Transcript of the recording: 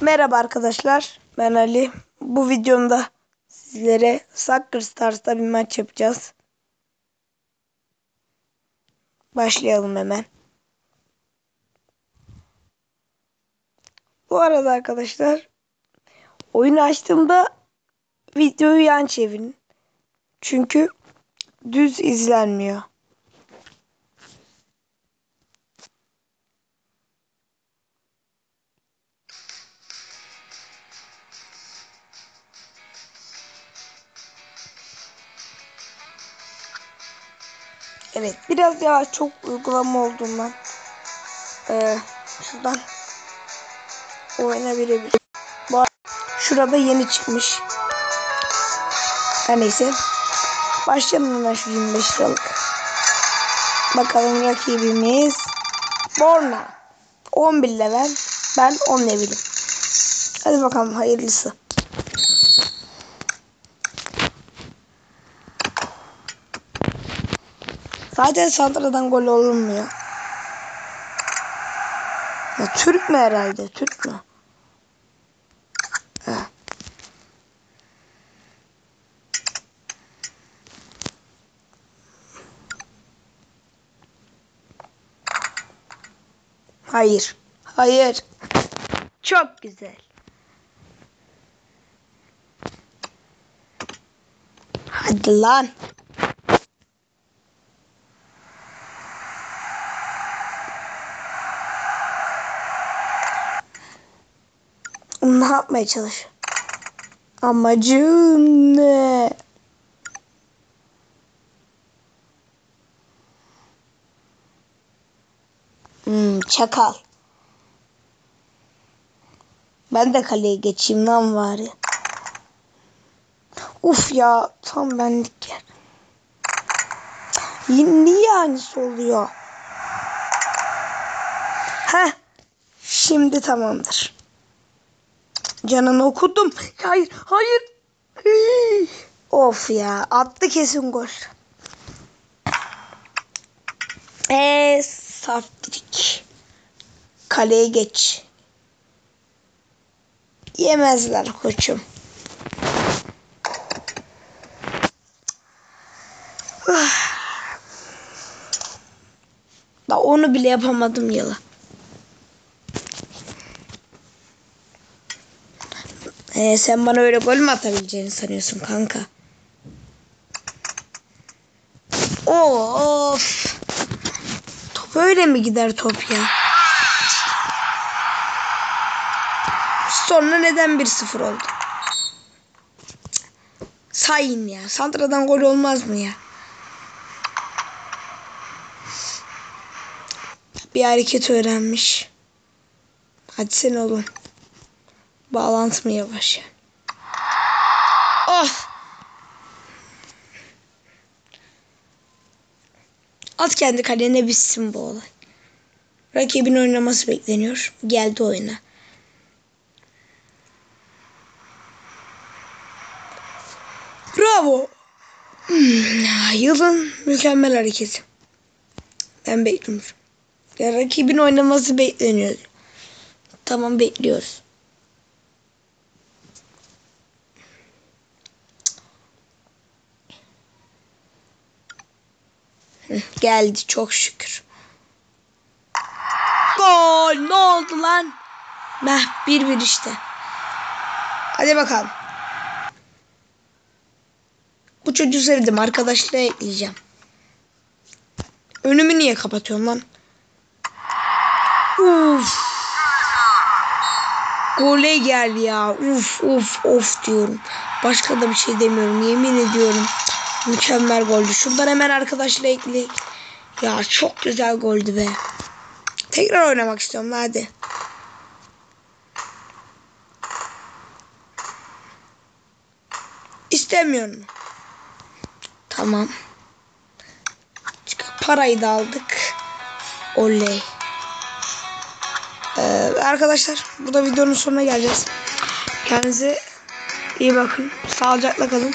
Merhaba arkadaşlar. Ben Ali. Bu videomda sizlere Soccer Stars'ta bir maç yapacağız. Başlayalım hemen. Bu arada arkadaşlar oyunu açtığımda videoyu yan çevirin. Çünkü düz izlenmiyor. Evet biraz yavaş çok uygulama olduğundan ee, şuradan oyuna şurada yeni çıkmış. Her neyse. Başlayalım hemen şu 25 liralık. Bakalım rakibimiz Borna. 11 level. Ben 10 levelim. Hadi bakalım hayırlısı. Zaten santradan gol olunmuyor. Ya Türk mü herhalde? Türk mü? Hayır. Hayır. Çok güzel. Hadi lan. Ne yapmaya çalış? Amacım ne? Hmm, çakal. Ben de kaleye geçeyim lan bari. Uf ya tam benlik yer. Niye aynısı oluyor? Heh. Şimdi tamamdır. Canını okudum. Hayır, hayır. Of ya, attı kesin gol. Eee saftirik. Kaleye geç. Yemezler koçum. Da onu bile yapamadım yılı. Ee, sen bana öyle gol mü atabileceğini sanıyorsun kanka? Of. Top öyle mi gider top ya? Sonra neden 1-0 oldu? Sayın ya. Santradan gol olmaz mı ya? Bir hareket öğrenmiş. Hadi sen oğlum. Bağlantı mı yavaş ya? Of! At kendi kalene bitsin bu olay. Rakibin oynaması bekleniyor. Geldi oyuna. Bravo. Hmm, yılın mükemmel hareketi. Ben bekliyorum. Ya rakibin oynaması bekleniyor. Tamam bekliyoruz. Geldi çok şükür. Gol ne oldu lan? Meh bir bir işte. Hadi bakalım. Bu çocuğu sevdim. Arkadaşlığa ekleyeceğim. Önümü niye kapatıyorum lan? Uf. Gole gel ya. Uf uf of diyorum. Başka da bir şey demiyorum. Yemin ediyorum. Mükemmel goldü. Şuradan hemen arkadaşla ekle. Ya çok güzel goldü be. Tekrar oynamak istiyorum hadi. İstemiyorum. Tamam. Parayı da aldık. Oley. Ee, arkadaşlar burada videonun sonuna geleceğiz. Kendinize iyi bakın. Sağlıcakla kalın.